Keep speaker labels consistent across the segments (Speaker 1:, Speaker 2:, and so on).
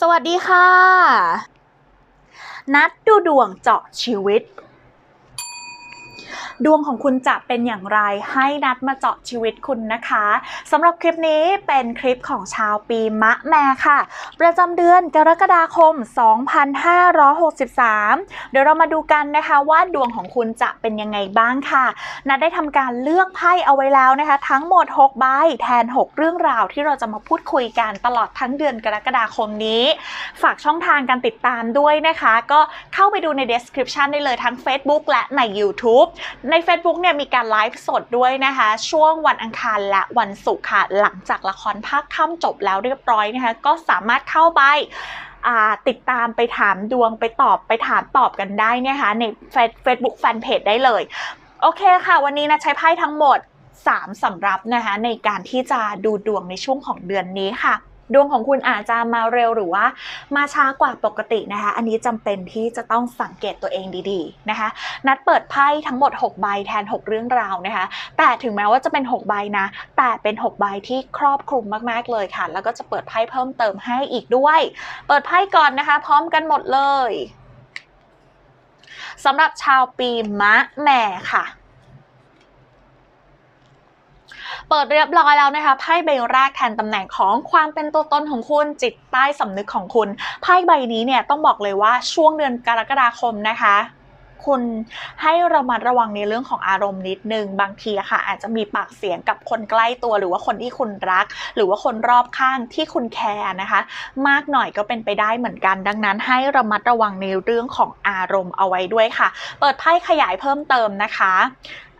Speaker 1: สวัสดีค่ะ นัดดูดวงเจาะชีวิต ดวงของคุณจะเป็นอย่างไรให้นัดมาเจาะชีวิตคุณนะคะสำหรับคลิปนี้เป็นคลิปของชาวปีมะแม่ค่ะ ประจำเดือนกรกฎาคม 2563 เดี๋ยวเรามาดูกันนะคะว่าดวงของคุณจะเป็นยังไงบ้างค่ะ นัดได้ทำการเลือกไพ่เอาไว้แล้วนะคะ ทั้งหมด 6 ใบแทน 6 เรื่องราวที่เราจะมาพูดคุยกันตลอดทั้งเดือนกรกฎาคมนี้ ฝากช่องทางการติดตามด้วยนะคะ ก็เข้าไปดูใน description ได้เลยทั้ง Facebook และใน YouTube ใน Facebook เนี่ยมีการไลฟ์สดด้วยนะคะ ช่วงวันอังคารและวันศุกร์ค่ะ หลังจากละครภาคค่ำจบแล้วเรียบร้อยนะคะ ก็สามารถเข้าไปติดตามไปถามดวงไปตอบไปถามตอบกันได้นะคะ ใน Facebook Fanpage ได้เลย โอเคค่ะ วันนี้นะใช้ไพ่ทั้งหมด 3สำรับนะคะในการที่จะดูดวงในช่วงของเดือนนี้ค่ะ ดวงของคุณอาจจะมาเร็วหรือว่า มาช้ากว่าปกตินะคะ อันนี้จำเป็นที่จะต้องสังเกตตัวเองดีๆนะคะ นัดเปิดไพ่ทั้งหมด 6 ใบแทน 6 เรื่องราวนะคะ แต่ถึงแม้ว่าจะเป็น 6 ใบนะ แต่เป็น 6 ใบที่ครอบคลุมมากๆเลยค่ะ แล้วก็จะเปิดไพ่เพิ่มเติมให้อีกด้วย เปิดไพ่ก่อนนะคะ พร้อมกันหมดเลยสำหรับชาวปีมะแม่ค่ะ เปิดเรียบร้อยแล้วนะคะไพ่ใบแรกแทนตำแหน่งของความเป็นตัวตนของคุณจิตใต้สำนึกของคุณไพ่ใบนี้เนี่ยต้องบอกเลยว่าช่วงเดือนกรกฎาคมนะคะคุณให้ระมัดระวังในเรื่องของอารมณ์นิดนึงบางทีอะค่ะ อาจจะมีปากเสียงกับคนใกล้ตัว หรือว่าคนที่คุณรัก หรือว่าคนรอบข้างที่คุณแคร์นะคะ มากหน่อยก็เป็นไปได้เหมือนกัน ดังนั้นให้ระมัดระวังในเรื่องของอารมณ์เอาไว้ด้วยค่ะ เปิดไพ่ขยายเพิ่มเติมนะคะ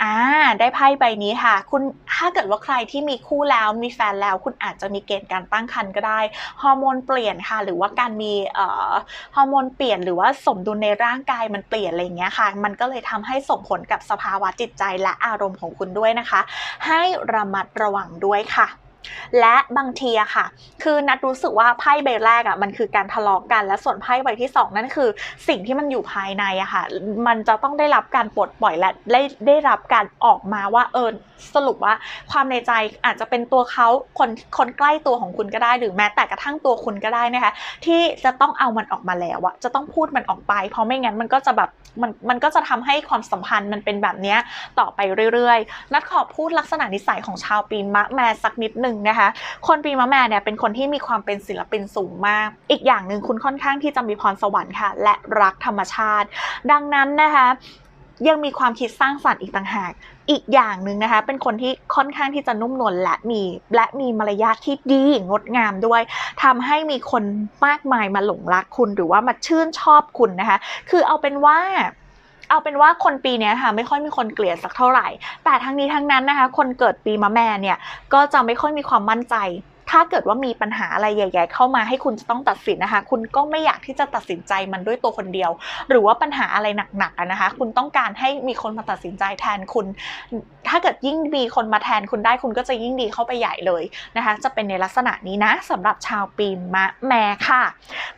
Speaker 1: อ่า ได้ไพ่ใบนี้ค่ะ คุณถ้าเกิดว่าใครที่มีคู่แล้วมีแฟนแล้ว คุณอาจจะมีเกณฑ์การตั้งครรภ์ก็ได้ ฮอร์โมนเปลี่ยนค่ะ หรือว่าการมีเอ่อฮอร์โมนเปลี่ยนหรือว่าสมดุลในร่างกายมันเปลี่ยนอะไรเงี้ยค่ะ มันก็เลยทำให้ส่งผลกับสภาวะจิตใจและอารมณ์ของคุณด้วยนะคะ ให้ระมัดระวังด้วยค่ะ และบางทีอะค่ะ คือนัดรู้สึกว่าไพ่ใบแรกอะมันคือการทะเลาะกัน และส่วนไพ่ใบที่สองนั่นคือ สิ่งที่มันอยู่ภายในอะค่ะ มันจะต้องได้รับการปลดปล่อยและได้ได้รับการออกมาว่าเออสรุปว่าความในใจอาจจะเป็นตัวเขาคนคนใกล้ตัวของคุณก็ได้หรือแม้แต่กระทั่งตัวคุณก็ได้นะคะที่จะต้องเอามันออกมาแล้วอะจะต้องพูดมันออกไป เพราะไม่งั้นมันก็จะแบบมันมันก็จะทำให้ความสัมพันธ์มันเป็นแบบนี้ต่อไปเรื่อยๆ นัดขอพูดลักษณะนิสัยของชาวปีมะแม่สักนิดหนึ่งนะคะ คนปีมะแม่เนี่ยเป็นคนที่มีความเป็นศิลปินสูงมาก อีกอย่างหนึ่งคุณค่อนข้างที่จะมีพรสวรรค์ค่ะ และรักธรรมชาติ ดังนั้นนะคะยังมีความคิดสร้างสรรค์อีกต่างหาก อีกอย่างหนึ่งนะคะ เป็นคนที่ค่อนข้างที่จะนุ่มนวลและมีและมีมารยาทที่ดีงดงามด้วยทำให้มีคนมากมายมาหลงรักคุณหรือว่ามาชื่นชอบคุณนะคะ คือเอาเป็นว่า เอาเป็นว่าคนปีนี้ค่ะไม่ค่อยมีคนเกลียดสักเท่าไหร่ แต่ทั้งนี้ทั้งนั้นนะคะ คนเกิดปีมะแม่เนี่ยก็จะไม่ค่อยมีความมั่นใจ ถ้าเกิดว่ามีปัญหาอะไรใหญ่ ๆ เข้ามาให้คุณจะต้องตัดสินนะคะ คุณก็ไม่อยากที่จะตัดสินใจมันด้วยตัวคนเดียว หรือว่าปัญหาอะไรหนักๆนะคะ คุณต้องการให้มีคนมาตัดสินใจแทนคุณ ถ้าเกิดยิ่งมีคนมาแทนคุณได้คุณก็จะยิ่งดีเข้าไปใหญ่เลยนะคะ จะเป็นในลักษณะนี้นะสำหรับชาวปีมะแม่ค่ะ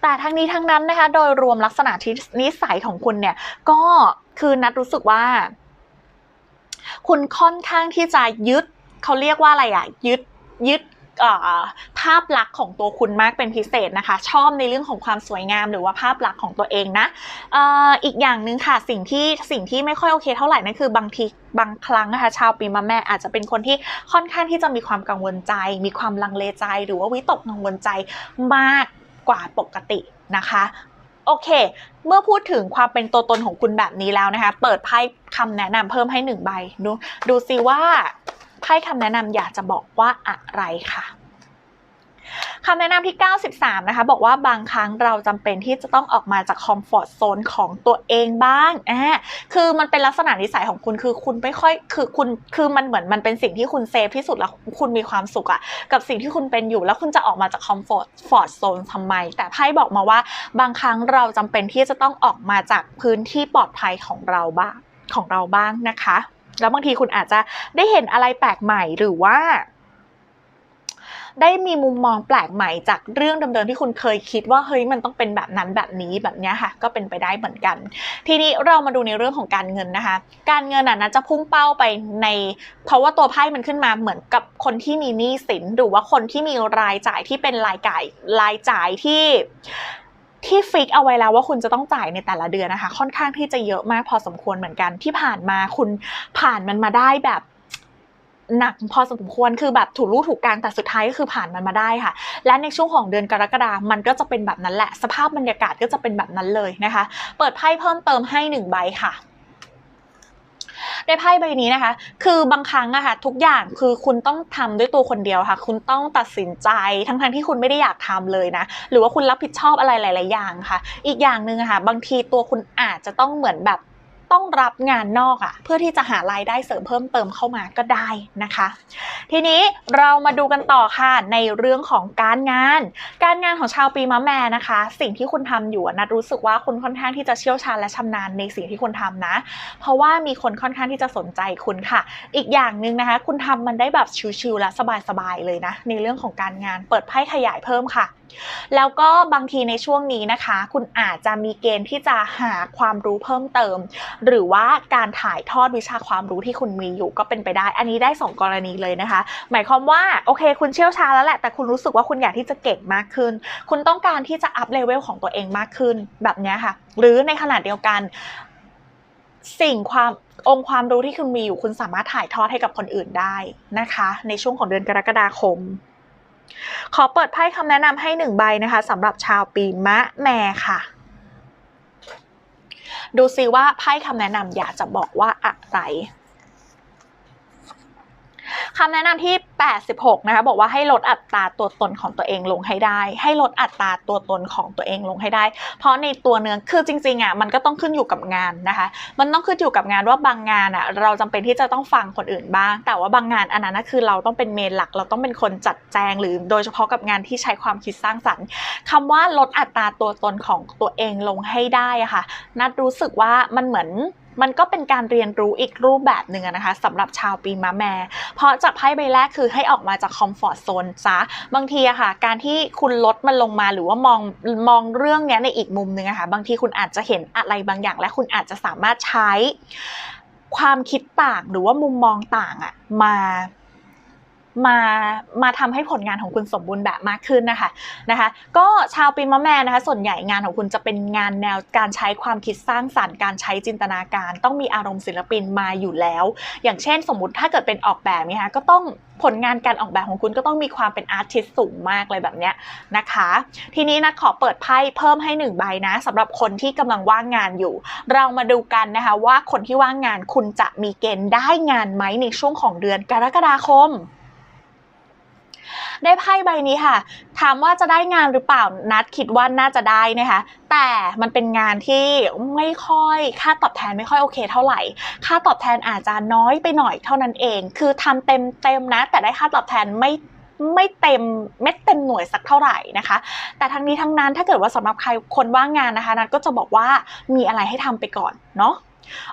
Speaker 1: แต่ทั้งนี้ทั้งนั้นนะคะ โดยรวมลักษณะที่นิสัยของคุณเนี่ยก็คือนัดรู้สึกว่า คุณค่อนข้างที่จะยึดเขาเรียกว่าอะไรอะยึดยึด ภาพลักษณ์ของตัวคุณมากเป็นพิเศษนะคะ ชอบในเรื่องของความสวยงามหรือว่าภาพลักษณ์ของตัวเองนะอ่ออีกอย่างหนึ่งค่ะสิ่งที่สิ่งที่ไม่ค่อยโอเคเท่าไหร่นั่นคือบางทีบางครั้งนะคะชาวปีมะแม่อาจจะเป็นคนที่ค่อนข้างที่จะมีความกังวลใจ มีความลังเลใจ หรือว่าวิตกกังวลใจมากกว่าปกตินะคะโอเค เมื่อพูดถึงความเป็นตัวตนของคุณแบบนี้แล้วนะคะ เปิดไพ่คำแนะนำเพิ่มให้หนึ่งใบดูดูซิว่า ไพ่คำแนะนำอยากจะบอกว่าอะไรค่ะคำแนะนำที่ 93 นะคะ บอกว่าบางครั้งเราจำเป็นที่จะต้องออกมาจากคอมฟอร์ทโซนของตัวเองบ้างอ่าคือมันเป็นลักษณะนิสัยของคุณคือคุณไม่ค่อยคือคุณคือมันเหมือนมันเป็นสิ่งที่คุณเซฟที่สุดแล้วคุณมีความสุขอะกับสิ่งที่คุณเป็นอยู่แล้วคุณจะออกมาจากคอมฟอร์ทฟอร์ทโซนทำไม แต่ไพ่บอกมาว่าบางครั้งเราจำเป็นที่จะต้องออกมาจากพื้นที่ปลอดภัยของเราบ้างของเราบ้างนะคะ แล้วบางทีคุณอาจจะได้เห็นอะไรแปลกใหม่หรือว่า ได้มีมุมมองแปลกใหม่จากเรื่องเดิมๆที่คุณเคยคิดว่าเฮ้ยมันต้องเป็นแบบนั้นแบบนี้แบบเนี้ยค่ะ ก็เป็นไปได้เหมือนกัน ทีนี้เรามาดูในเรื่องของการเงินนะคะ การเงินอะนะจะพุ่งเป้าไปใน เพราะว่าตัวไพ่มันขึ้นมาเหมือนกับคนที่มีหนี้สินหรือว่าคนที่มีรายจ่ายที่เป็นรายจ่ายรายจ่ายที่ ที่ฟิกเอาไว้แล้วว่าคุณจะต้องจ่ายในแต่ละเดือนนะคะ ค่อนข้างที่จะเยอะมากพอสมควรเหมือนกันที่ผ่านมาคุณผ่านมันมาได้แบบหนักพอสมควรคือแบบถูรู้ถูกกลางแต่สุดท้ายก็คือผ่านมันมาได้ค่ะ และในช่วงของเดือนกรกฎามันก็จะเป็นแบบนั้นแหละ สภาพบรรยากาศก็จะเป็นแบบนั้นเลยนะคะ เปิดไพ่เพิ่มเติมให้หนึ่งใบค่ะ ได้ไพ่ใบนี้นะคะ คือบางครั้งอะค่ะทุกอย่างคือคุณต้องทำด้วยตัวคนเดียวค่ะ คุณต้องตัดสินใจทั้งๆทที่คุณไม่ได้อยากทำเลยนะ หรือว่าคุณรับผิดชอบอะไรหลาย ๆ อย่างค่ะ อีกอย่างหนึ่งอะค่ะ บางทีตัวคุณอาจจะต้องเหมือนแบบ ต้องรับงานนอกอะเพื่อที่จะหารายได้เสริมเพิ่มเติมเข้ามาก็ได้นะคะ ทีนี้เรามาดูกันต่อค่ะในเรื่องของการงาน การงานของชาวปีมะแม่นะคะ สิ่งที่คุณทำอยู่นัดรู้สึกว่าคุณค่อนข้างที่จะเชี่ยวชาญและชำนาญในสิ่งที่คุณทำนะ เพราะว่ามีคนค่อนข้างที่จะสนใจคุณค่ะ อีกอย่างหนึ่งนะคะ คุณทำมันได้แบบชิวๆและสบายๆเลยนะ ในเรื่องของการงานเปิดไพ่ขยายเพิ่มค่ะ แล้วก็บางทีในช่วงนี้นะคะ คุณอาจจะมีเกณฑ์ที่จะหาความรู้เพิ่มเติม หรือว่าการถ่ายทอดวิชาความรู้ที่คุณมีอยู่ก็เป็นไปได้ อันนี้ได้ 2 กรณีเลยนะคะ หมายความว่าโอเคคุณเชี่ยวชาญแล้วแหละ แต่คุณรู้สึกว่าคุณอยากที่จะเก่งมากขึ้น คุณต้องการที่จะอัพเลเวลของตัวเองมากขึ้นแบบนี้ค่ะ หรือในขณะเดียวกันสิ่งความองค์ความรู้ที่คุณมีอยู่คุณสามารถถ่ายทอดให้กับคนอื่นได้นะคะ ในช่วงของเดือนกรกฎาคม ขอเปิดไพ่คำแนะนำให้หนึ่งใบนะคะสำหรับชาวปีมะแม่ค่ะ ดูซิว่าไพ่คำแนะนำอยากจะบอกว่าอะไร คำแนะนำที่ 86 นะคะ บอกว่าให้ลดอัตราตัวตนของตัวเองลงให้ได้ ให้ลดอัตราตัวตนของตัวเองลงให้ได้ เพราะในตัวเนื้อคือจริงๆอะมันก็ต้องขึ้นอยู่กับงานนะคะ มันต้องขึ้นอยู่กับงานว่าบางงานอะเราจำเป็นที่จะต้องฟังคนอื่นบ้าง แต่ว่าบางงานอันนั้นคือเราต้องเป็นเมนหลัก เราต้องเป็นคนจัดแจง หรือโดยเฉพาะกับงานที่ใช้ความคิดสร้างสรรค์คำว่าลดอัตราตัวตนของตัวเองลงให้ได้อะค่ะนัดรู้สึกว่ามันเหมือน มันก็เป็นการเรียนรู้อีกรูปแบบหนึ่งนะคะสำหรับชาวปีมะแม เพราะจากไพ่ใบแรกคือให้ออกมาจากคอมฟอร์ทโซนซะบางทีอะค่ะ การที่คุณลดมันลงมาหรือว่ามองมองเรื่องนี้ในอีกมุมหนึ่งอะค่ะบางทีคุณอาจจะเห็นอะไรบางอย่าง และคุณอาจจะสามารถใช้ความคิดต่างหรือว่ามุมมองต่างอะมา มามาทำให้ผลงานของคุณสมบูรณ์แบบมากขึ้นนะคะนะคะ ก็ชาวปีมะแม่นะคะ ส่วนใหญ่งานของคุณจะเป็นงานแนวการใช้ความคิดสร้างสรรค์การใช้จินตนาการ ต้องมีอารมณ์ศิลปินมาอยู่แล้ว อย่างเช่น สมมุติถ้าเกิดเป็นออกแบบนี่คะก็ต้องผลงานการออกแบบของคุณก็ต้องมีความเป็นอาร์ติสสูงมากเลยแบบเนี้ยนะคะ ทีนี้นะขอเปิดไพ่เพิ่มให้หนึ่งใบนะสำหรับคนที่กำลังว่างงานอยู่ เรามาดูกันนะคะว่าคนที่ว่างงานคุณจะมีเกณฑ์ได้งานไหมในช่วงของเดือนกรกฎาคม ได้ไพ่ใบนี้ค่ะ ถามว่าจะได้งานหรือเปล่านัดคิดว่าน่าจะได้นะคะ แต่มันเป็นงานที่ไม่ค่อยค่าตอบแทนไม่ค่อยโอเค เท่าไหร่ ค่าตอบแทนอาจจะน้อยไปหน่อยเท่านั้นเอง คือทำเต็มเต็มนะ แต่ได้ค่าตอบแทนไม่ไม่เต็มเม็ดเต็มหน่วยสักเท่าไหร่นะคะ แต่ทั้งนี้ทั้งนั้นถ้าเกิดว่าสำหรับใครคนว่างงานนะคะนัดก็จะบอกว่ามีอะไรให้ทำไปก่อนเนาะ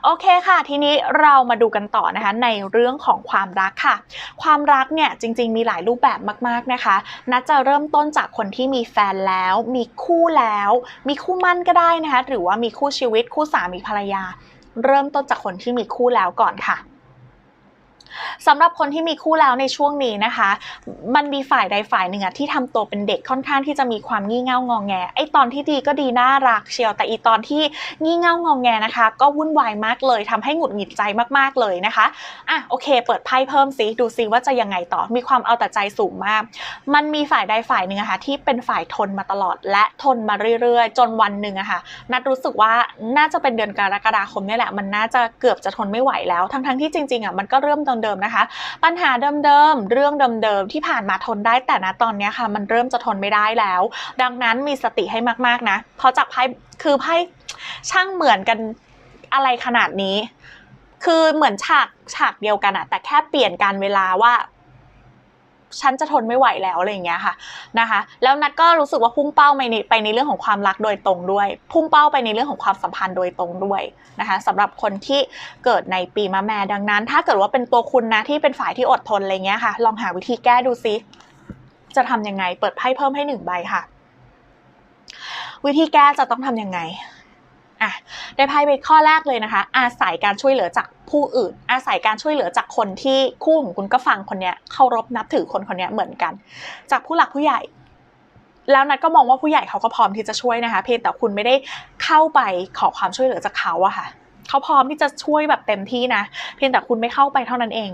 Speaker 1: โอเคค่ะ ทีนี้เรามาดูกันต่อนะคะในเรื่องของความรักค่ะ ความรักเนี่ยจริง ๆ มีหลายรูปแบบมากๆนะคะนัดจะเริ่มต้นจากคนที่มีแฟนแล้ว มีคู่แล้ว มีคู่มั่นก็ได้นะคะ หรือว่ามีคู่ชีวิตคู่สามีภรรยา เริ่มต้นจากคนที่มีคู่แล้วก่อนค่ะ สำหรับคนที่มีคู่แล้วในช่วงนี้นะคะ มันมีฝ่ายใดฝ่ายหนึ่งอะที่ทำตัวเป็นเด็กค่อนข้างที่จะมีความงี่เง่างองแงไอตอนที่ดีก็ดีน่ารักเชียวแต่อีตอนที่งี่เง่างองแงนะคะ ก็วุ่นวายมากเลยทำให้หงุดหงิดใจมากๆเลยนะคะอะโอเค เปิดไพ่เพิ่มซิดูซิว่าจะยังไงต่อมีความเอาแต่ใจสูงมาก มันมีฝ่ายใดฝ่ายหนึ่งอะคะที่เป็นฝ่ายทนมาตลอด และทนมาเรื่อยๆ จนวันหนึ่งอะคะนัดรู้สึกว่าน่าจะเป็นเดือนกรกฎาคมนี่แหละ มันน่าจะเกือบจะทนไม่ไหวแล้วทั้งๆที่จริงๆอะมันก็เริ่มเดิมๆนะคะ ปัญหาเดิมๆเรื่องเดิมๆที่ผ่านมาทนได้แต่นะตอนนี้ค่ะ มันเริ่มจะทนไม่ได้แล้ว ดังนั้นมีสติให้มากๆนะเพราะจากไพ่คือไพ่ช่างเหมือนกันอะไรขนาดนี้ คือเหมือนฉากฉากเดียวกันอะแต่แค่เปลี่ยนการเวลาว่า ฉันจะทนไม่ไหวแล้วอะไรอย่างเงี้ยค่ะนะคะ แล้วนัดก็รู้สึกว่าพุ่งเป้าไปในไปในเรื่องของความรักโดยตรงด้วย พุ่งเป้าไปในเรื่องของความสัมพันธ์โดยตรงด้วยนะคะสำหรับคนที่เกิดในปีมะแม่ดังนั้น ถ้าเกิดว่าเป็นตัวคุณนะที่เป็นฝ่ายที่อดทนอะไรเงี้ยค่ะ ลองหาวิธีแก้ดูซิจะทำยังไงเปิดไพ่เพิ่มให้หนึ่งใบค่ะ วิธีแก้จะต้องทำยังไง อะได้ไพ่ไปข้อแรกเลยนะคะ อาศัยการช่วยเหลือจากผู้อื่น อาศัยการช่วยเหลือจากคนที่คู่ของคุณก็ฟังคนเนี้ยเคารพนับถือคนคนเนี้ยเหมือนกัน จากผู้หลักผู้ใหญ่ แล้วนัดก็มองว่าผู้ใหญ่เขาก็พร้อมที่จะช่วยนะคะ เพียงแต่คุณไม่ได้เข้าไปขอความช่วยเหลือจากเขาอะค่ะ เขาพร้อมที่จะช่วยแบบเต็มที่นะ เพียงแต่คุณไม่เข้าไปเท่านั้นเอง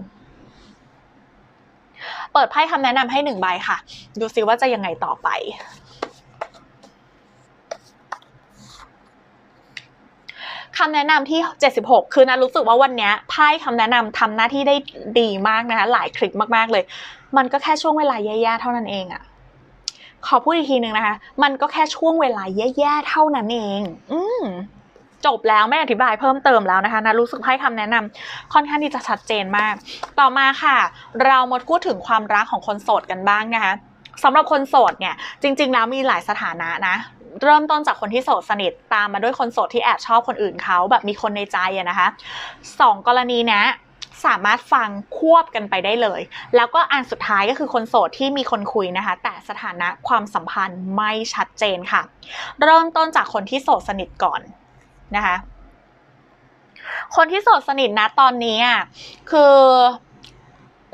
Speaker 1: เปิดไพ่คำแนะนำให้หนึ่งใบค่ะ ดูซิว่าจะยังไงต่อไป คำแนะนำที่ 76 คือนะรู้สึกว่าวันนี้ไพ่คำแนะนำทำหน้าที่ได้ดีมากนะคะหลายคลิกมากๆเลย มันก็แค่ช่วงเวลาแย่ๆเท่านั้นเองอะขอพูดอีกทีหนึ่งนะคะ มันก็แค่ช่วงเวลาแย่ๆเท่านั้นเอง อืมจบแล้วไม่อธิบายเพิ่มเติมแล้วนะคะนะรู้สึกไพ่คำแนะนำค่อนข้างที่จะชัดเจนมาก ต่อมาค่ะ เรามาพูดถึงความรักของคนโสดกันบ้างนะคะสำหรับคนโสดเนี่ยจริง ๆ แล้วมีหลายสถานะนะ เริ่มต้นจากคนที่โสดสนิทตามมาด้วยคนโสดที่แอบชอบคนอื่นเขาแบบมีคนในใจอะนะคะสองกรณีเนี้ยสามารถฟังควบกันไปได้เลย แล้วก็อันสุดท้ายก็คือคนโสดที่มีคนคุยนะคะ แต่สถานะความสัมพันธ์ไม่ชัดเจนค่ะ เริ่มต้นจากคนที่โสดสนิทก่อนนะคะ คนที่โสดสนิทนะตอนนี้อะคือ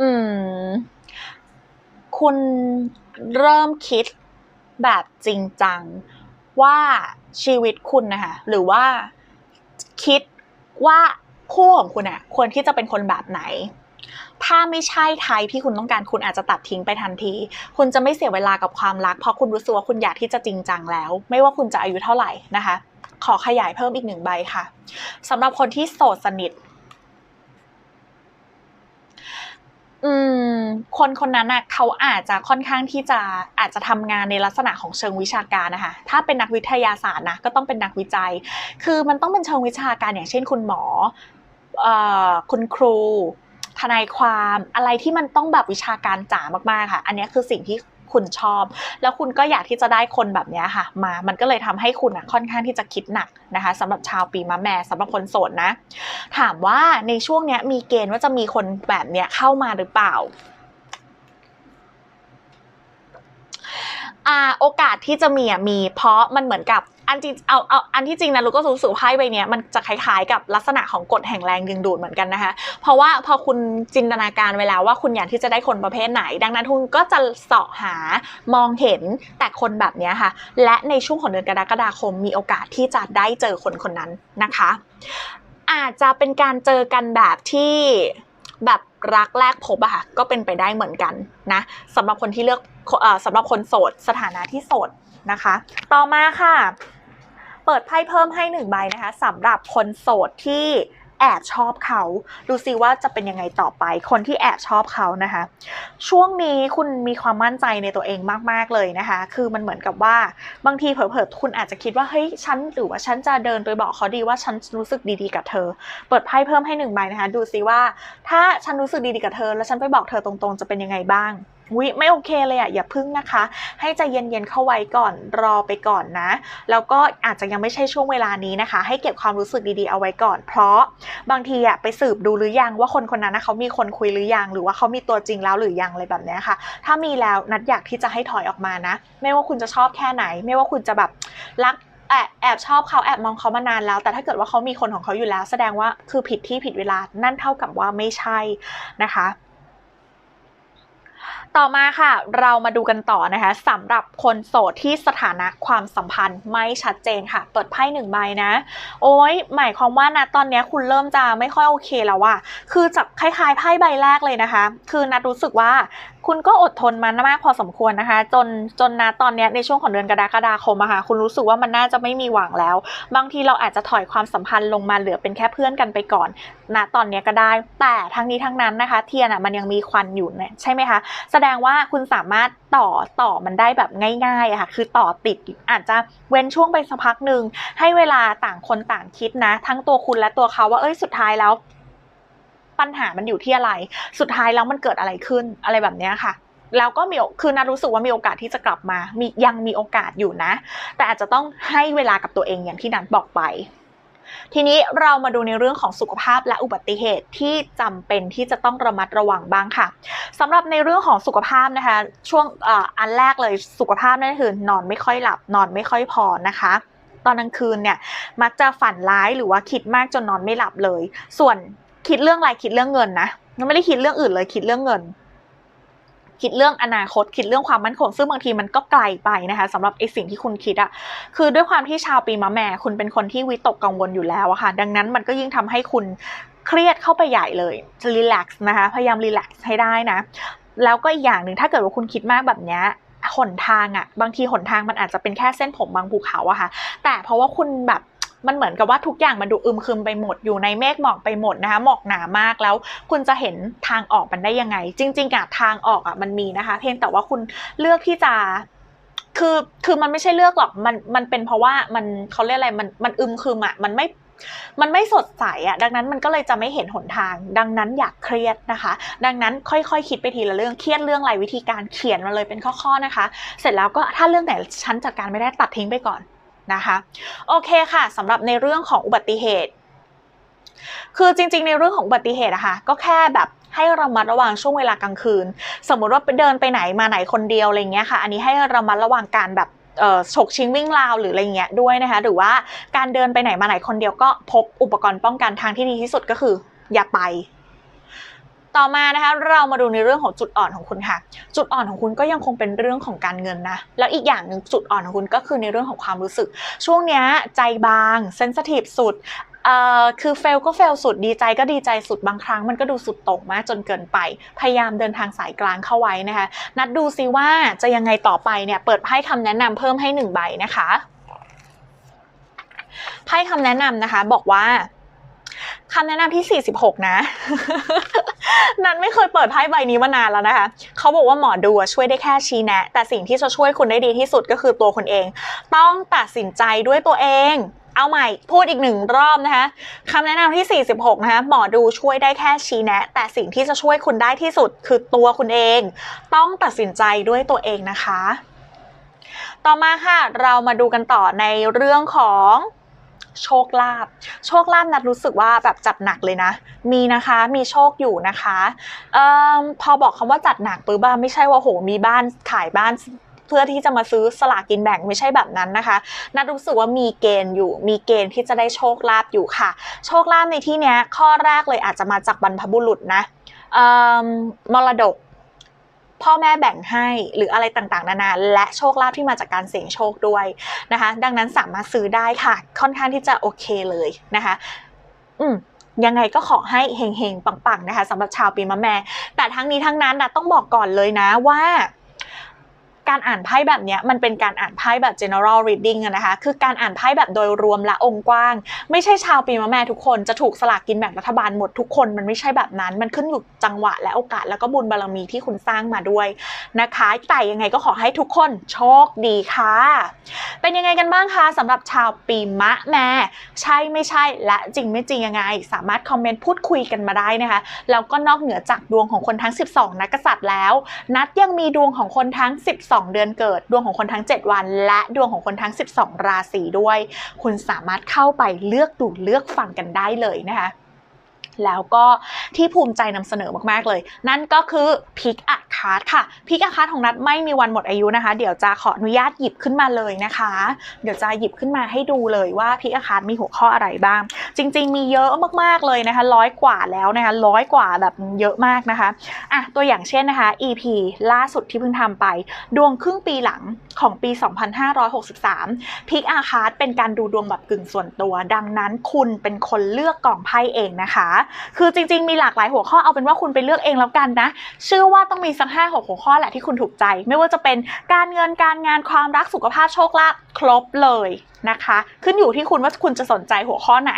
Speaker 1: อืม คุณเริ่มคิดแบบจริงจัง ว่าชีวิตคุณนะคะหรือว่าคิดว่าคู่ของคุณอะควรที่จะเป็นคนแบบไหน ถ้าไม่ใช่ไทยที่คุณต้องการคุณอาจจะตัดทิ้งไปทันที คุณจะไม่เสียเวลากับความรัก เพราะคุณรู้สึกว่าคุณอยากที่จะจริงจังแล้ว ไม่ว่าคุณจะอายุเท่าไหร่นะคะ ขอขยายเพิ่มอีกหนึ่งใบค่ะสำหรับคนที่โสดสนิท อืม คนคนนั้นน่ะเขาอาจจะค่อนข้างที่จะอาจจะทำงานในลักษณะของเชิงวิชาการนะคะถ้าเป็นนักวิทยาศาสตร์นะก็ต้องเป็นนักวิจัย คือมันต้องเป็นเชิงวิชาการอย่างเช่น คุณหมอเอ่อคุณครูทนายความอะไรที่มันต้องแบบวิชาการจ๋ามากๆค่ะ อันนี้คือสิ่งที่ คุณชอบ แล้วคุณก็อยากที่จะได้คนแบบนี้ค่ะ มา มันก็เลยทำให้คุณอะค่อนข้างที่จะคิดหนักนะคะสำหรับชาวปีมะแม่สำหรับคนโสดนะ ถามว่าในช่วงเนี้ยมีเกณฑ์ว่าจะมีคนแบบเนี้ยเข้ามาหรือเปล่า อ่าโอกาสที่จะมีอะมี เพราะมันเหมือนกับอันจริงเอาเอาอันที่จริงนะลูกก็รู้สึกไพ่ใบเนี้ยมันจะคล้ายๆกับลักษณะของกฎแห่งแรงดึงดูดเหมือนกันนะคะ เพราะว่าพอคุณจินตนาการไว้แล้วว่าคุณอยากที่จะได้คนประเภทไหน ดังนั้นคุณก็จะเสาะหามองเห็นแต่คนแบบเนี้ยค่ะ และในช่วงของเดือนกรกฎาคมมีโอกาสที่จะได้เจอคนคนนั้นนะคะ อาจจะเป็นการเจอกันแบบที่ แบบรักแรกพบอะค่ะก็เป็นไปได้เหมือนกันนะสำหรับคนที่เลือกสำหรับคนโสดสถานะที่โสดนะคะ ต่อมาค่ะ เปิดไพ่เพิ่มให้หนึ่งใบนะคะสำหรับคนโสดที่ แอบชอบเขา ดูซิว่าจะเป็นยังไงต่อไป คนที่แอบชอบเขานะคะ ช่วงนี้คุณมีความมั่นใจในตัวเองมาก ๆ เลยนะคะ คือมันเหมือนกับว่าบางทีเผลอๆคุณอาจจะคิดว่าเฮ้ยฉันหรือว่าฉันจะเดินไปบอกเขาดีว่าฉันรู้สึกดีๆกับเธอ เปิดไพ่เพิ่มให้หนึ่งใบนะคะ ดูซิว่า ถ้าฉันรู้สึกดีๆกับเธอ แล้วฉันไปบอกเธอตรงๆ จะเป็นยังไงบ้าง วิไม่โอเคเลยอะอย่าพึ่งนะคะ ให้ใจเย็นๆเข้าไว้ก่อนรอไปก่อนนะ แล้วก็อาจจะยังไม่ใช่ช่วงเวลานี้นะคะ ให้เก็บความรู้สึกดีๆเอาไว้ก่อน เพราะบางทีอะไปสืบดูหรือยังว่าคนคนนั้นนะเขามีคนคุยหรือยังหรือว่าเขามีตัวจริงแล้วหรือยังอะไรแบบนี้ค่ะ ถ้ามีแล้วนัดอยากที่จะให้ถอยออกมานะ ไม่ว่าคุณจะชอบแค่ไหน ไม่ว่าคุณจะแบบรักแอบแอบชอบเขาแอบมองเขามานานแล้ว แต่ถ้าเกิดว่าเขามีคนของเขาอยู่แล้ว แสดงว่าคือผิดที่ผิดเวลานั่นเท่ากับว่าไม่ใช่นะคะ ต่อมาค่ะเรามาดูกันต่อนะคะสำหรับคนโสดที่สถานะความสัมพันธ์ไม่ชัดเจนค่ะ เปิดไพ่หนึ่งใบนะ โอ้ยหมายความว่านะตอนนี้คุณเริ่มจะไม่ค่อยโอเคแล้วว่ะคือจากคล้ายๆไพ่ใบแรกเลยนะคะ คือนัดรู้สึกว่า คุณก็อดทนมามากพอสมควรนะคะ จนจนนะตอนนี้ในช่วงของเดือนกรกฎาคมอะค่ะคุณรู้สึกว่ามันน่าจะไม่มีหวังแล้ว บางทีเราอาจจะถอยความสัมพันธ์ลงมาเหลือเป็นแค่เพื่อนกันไปก่อนนะตอนนี้ก็ได้ แต่ทั้งนี้ทั้งนั้นนะคะ เทียนอะมันยังมีควันอยู่เนี่ยใช่ไหมคะ แสดงว่าคุณสามารถต่อต่อมันได้แบบง่ายๆอะค่ะคือต่อติดอาจจะเว้นช่วงไปสักพักหนึ่งให้เวลาต่างคนต่างคิดนะ ทั้งตัวคุณและตัวเขาว่าเอ้ยสุดท้ายแล้ว ปัญหามันอยู่ที่อะไร สุดท้ายแล้วมันเกิดอะไรขึ้นอะไรแบบเนี้ยค่ะ แล้วก็มีคือนารู้สึกว่ามีโอกาสที่จะกลับมา มียังมีโอกาสอยู่นะ แต่อาจจะต้องให้เวลากับตัวเองอย่างที่นันบอกไปทีนี้เรามาดูในเรื่องของสุขภาพและอุบัติเหตุที่จำเป็นที่จะต้องระมัดระวังบ้างค่ะสำหรับในเรื่องของสุขภาพนะคะ ช่วงออันแรกเลยสุขภาพนั่นคือนอนไม่ค่อยหลับ นอนไม่ค่อยพอนะคะ ตอนกลางคืนเนี่ยมักจะฝันร้ายหรือว่าคิดมากจนนอนไม่หลับเลย ส่วน คิดเรื่องอะไรคิดเรื่องเงินนะมันไม่ได้คิดเรื่องอื่นเลยคิดเรื่องเงิน คิดเรื่องอนาคต คิดเรื่องความมั่นคง ซึ่งบางทีมันก็ไกลไปนะคะสำหรับไอสิ่งที่คุณคิดอะคือด้วยความที่ชาวปีมะแม่คุณเป็นคนที่วิตกกังวลอยู่แล้วอะค่ะ ดังนั้นมันก็ยิ่งทำให้คุณเครียดเข้าไปใหญ่เลยจะรีแลกซ์นะคะ พยายามรีแลกซ์ให้ได้นะ แล้วก็อีกอย่างหนึ่งถ้าเกิดว่าคุณคิดมากแบบเนี้ยหนทางอะบางทีหนทางมันอาจจะเป็นแค่เส้นผมบางภูเขาอะค่ะ แต่เพราะว่าคุณแบบ มันเหมือนกับว่าทุกอย่างมันดูอึมครึมไปหมดอยู่ในเมฆหมอกไปหมดนะคะหมอกหนามากแล้ว คุณจะเห็นทางออกมันได้ยังไง จริงๆอะทางออกอะมันมีนะคะ เพียงแต่ว่าคุณเลือกที่จะคือคือมันไม่ใช่เลือกหรอกมันมันเป็นเพราะว่ามันเขาเรียกอะไรมันมันอึมครึมอะมันไม่มันไม่สดใสอะดังนั้นมันก็เลยจะไม่เห็นหนทาง ดังนั้นอย่าเครียดนะคะ ดังนั้นค่อยๆคคิดไปทีละเรื่องเครียดเรื่องอะไรวิธีการเขียนมาเลยเป็นข้อๆนะคะ เสร็จแล้วก็ถ้าเรื่องไหนฉันจัดการไม่ได้ตัดทิ้งไปก่อน นะคะโอเคค่ะสำหรับในเรื่องของอุบัติเหตุ คือจริงๆ ในเรื่องของอุบัติเหตุอะค่ะก็แค่แบบให้ระมัดระวังช่วงเวลากลางคืน สมมุติว่าไปเดินไปไหนมาไหนคนเดียวอะไรเงี้ยค่ะ อันนี้ให้ระมัดระวังการแบบฉกชิงวิ่งราวหรืออะไรเงี้ยด้วยนะคะ หรือว่าการเดินไปไหนมาไหนคนเดียวก็พกอุปกรณ์ป้องกันทางที่ดีที่สุดก็คือ อย่าไป ต่อมานะคะเรามาดูในเรื่องของจุดอ่อนของคุณค่ะ จุดอ่อนของคุณก็ยังคงเป็นเรื่องของการเงินนะ แล้วอีกอย่างหนึ่งจุดอ่อนของคุณก็คือในเรื่องของความรู้สึก ช่วงนี้ใจบางเซนสทีฟสุดคือเฟลก็เฟลสุดดีใจก็ดีใจสุดบางครั้งมันก็ดูสุดต่งมากจนเกินไป พยายามเดินทางสายกลางเข้าไว้นะคะ นัดดูซิว่าจะยังไงต่อไปเนี่ยเปิดไพ่คำแนะนำเพิ่มให้หนึ่งใบนะคะไพ่คำแนะนำนะคะบอกว่า คำแนะนำที่ 46 นะ นันไม่เคยเปิดไพ่ใบนี้มานานแล้วนะคะ เขาบอกว่าหมอดูช่วยได้แค่ชี้แนะ แต่สิ่งที่จะช่วยคุณได้ดีที่สุดก็คือตัวคุณเอง ต้องตัดสินใจด้วยตัวเอง เอาใหม่ พูดอีกหนึ่งรอบนะคะคำแนะนำที่ 46 นะคะ หมอดูช่วยได้แค่ชี้แนะ แต่สิ่งที่จะช่วยคุณได้ที่สุดคือตัวคุณเอง ต้องตัดสินใจด้วยตัวเองนะคะ ต่อมาค่ะ เรามาดูกันต่อในเรื่องของ โชคลาภโชคลาภนัดรู้สึกว่าแบบจัดหนักเลยนะ มีนะคะมีโชคอยู่นะคะเออพอบอกคำว่าจัดหนักปื้บ้าไม่ใช่ว่าโหมีบ้านขายบ้านเพื่อที่จะมาซื้อสลากกินแบ่งไม่ใช่แบบนั้นนะคะ นัดรู้สึกว่ามีเกณฑ์อยู่ มีเกณฑ์ที่จะได้โชคลาภอยู่ค่ะ โชคลาภในที่เนี้ยข้อแรกเลยอาจจะมาจากบรรพบุรุษนะมรดก พ่อแม่แบ่งให้หรืออะไรต่างๆ นานาและโชคลาภที่มาจากการเสี่ยงโชคด้วยนะคะ ดังนั้นสามารถซื้อได้ค่ะ ค่อนข้างที่จะโอเคเลยนะคะ อืมยังไงก็ขอให้เฮงๆ ปังๆ นะคะสำหรับชาวปีมะแม่ แต่ทั้งนี้ทั้งนั้นนะต้องบอกก่อนเลยนะว่า การอ่านไพ่แบบนี้มันเป็นการอ่านไพ่แบบ general reading นะคะ คือการอ่านไพ่แบบโดยรวมและองค์กว้าง ไม่ใช่ชาวปีมะแม่ทุกคนจะถูกสลากกินแบ่งรัฐบาลหมดทุกคนมันไม่ใช่แบบนั้น มันขึ้นอยู่จังหวะและโอกาสแล้วก็บุญบารมีที่คุณสร้างมาด้วยนะคะแต่ยังไงก็ขอให้ทุกคนโชคดีค่ะ เป็นยังไงกันบ้างคะสำหรับชาวปีมะแม่ใช่ไม่ใช่และจริงไม่จริงยังไง สามารถคอมเมนต์พูดคุยกันมาได้นะคะแล้วก็นอกเหนือจากดวงของคนทั้ง 12 นักกษัตริย์แล้ว นัดยังมีดวงของคนทั้ง 12เดือนเกิด ดวงของคนทั้ง 7 วัน และดวงของคนทั้ง 12 ราศีด้วย คุณสามารถเข้าไปเลือกดูเลือกฟังกันได้เลยนะคะแล้วก็ที่ภูมิใจนำเสนอมาก ๆ เลย นั่นก็คือพิกอะาร์ดค่ะพิกอะคาร์ดของนัดไม่มีวันหมดอายุนะคะ เดี๋ยวจะขออนุญาตหยิบขึ้นมาเลยนะคะ เดี๋ยวจะหยิบขึ้นมาให้ดูเลยว่าพิกอะคาร์ดมีหัวข้ออะไรบ้าง จริง ๆ มีเยอะมากๆเลยนะคะร้อยกว่าแล้วนะคะร้อยกว่าแบบเยอะมากนะคะอะตัวอย่างเช่นนะคะ EP ล่าสุดที่เพิ่งทำไป ดวงครึ่งปีหลังของปี 2563พิกอาคาร์ดเป็นการดูดวงแบบกึ่งส่วนตัว ดังนั้นคุณเป็นคนเลือกกล่องไพ่เองนะคะ คือจริง ๆ มีหลากหลายหัวข้อเอาเป็นว่าคุณไปเลือกเองแล้วกันนะเชื่อว่าต้องมีสักห้าหกหัวข้อแหละที่คุณถูกใจ ไม่ว่าจะเป็นการเงินการงานความรักสุขภาพโชคลาภครบเลยนะคะ ขึ้นอยู่ที่คุณว่าคุณจะสนใจหัวข้อไหน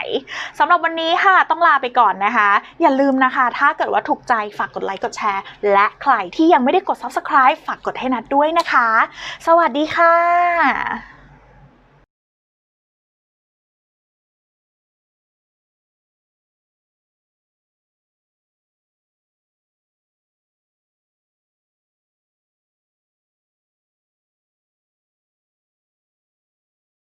Speaker 1: สำหรับวันนี้ค่ะต้องลาไปก่อนนะคะ อย่าลืมนะคะ ถ้าเกิดว่าถูกใจฝากกดไลค์กดแชร์ และใครที่ยังไม่ได้กด subscribe ฝากกดให้นัดด้วยนะคะ สวัสดีค่ะ